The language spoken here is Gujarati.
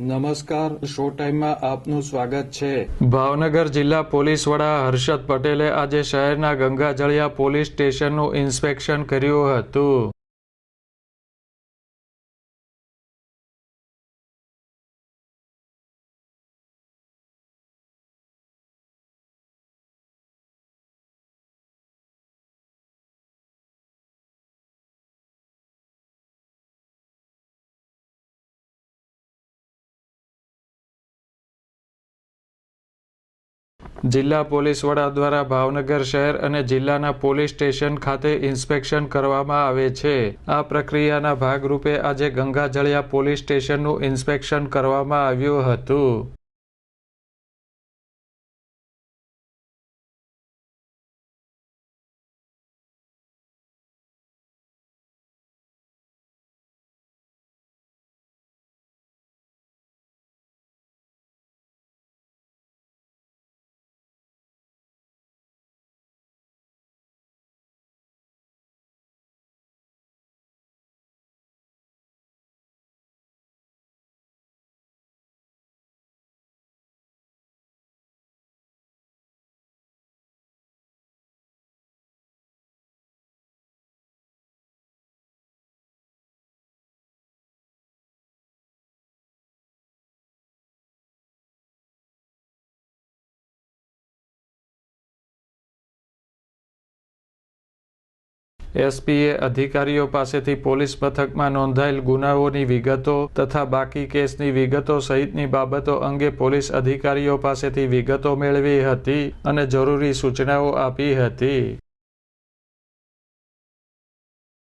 નમસ્કાર શો ટાઈમમાં આપનું સ્વાગત છે. ભાવનગર જિલ્લા પોલીસ વડા હર્ષદ પટેલે આજે શહેરના ગંગાજળિયા પોલીસ સ્ટેશનનું ઇન્સ્પેક્શન કર્યું હતું. જિલ્લા પોલીસ વડા દ્વારા ભાવનગર શહેર અને જિલ્લાના પોલીસ સ્ટેશન ખાતે ઇન્સ્પેક્શન કરવામાં આવે છે. આ પ્રક્રિયાના ભાગરૂપે આજે ગંગાજળિયા પોલીસ સ્ટેશનનું ઇન્સ્પેક્શન કરવામાં આવ્યું હતું. એસપીએ અધિકારીઓ પાસેથી પોલીસ મથકમાં નોંધાયેલ ગુનાઓની વિગતો તથા બાકી કેસની વિગતો સહિતની બાબતો અંગે પોલીસ અધિકારીઓ પાસેથી વિગતો મેળવી હતી અને જરૂરી સૂચનાઓ આપી હતી.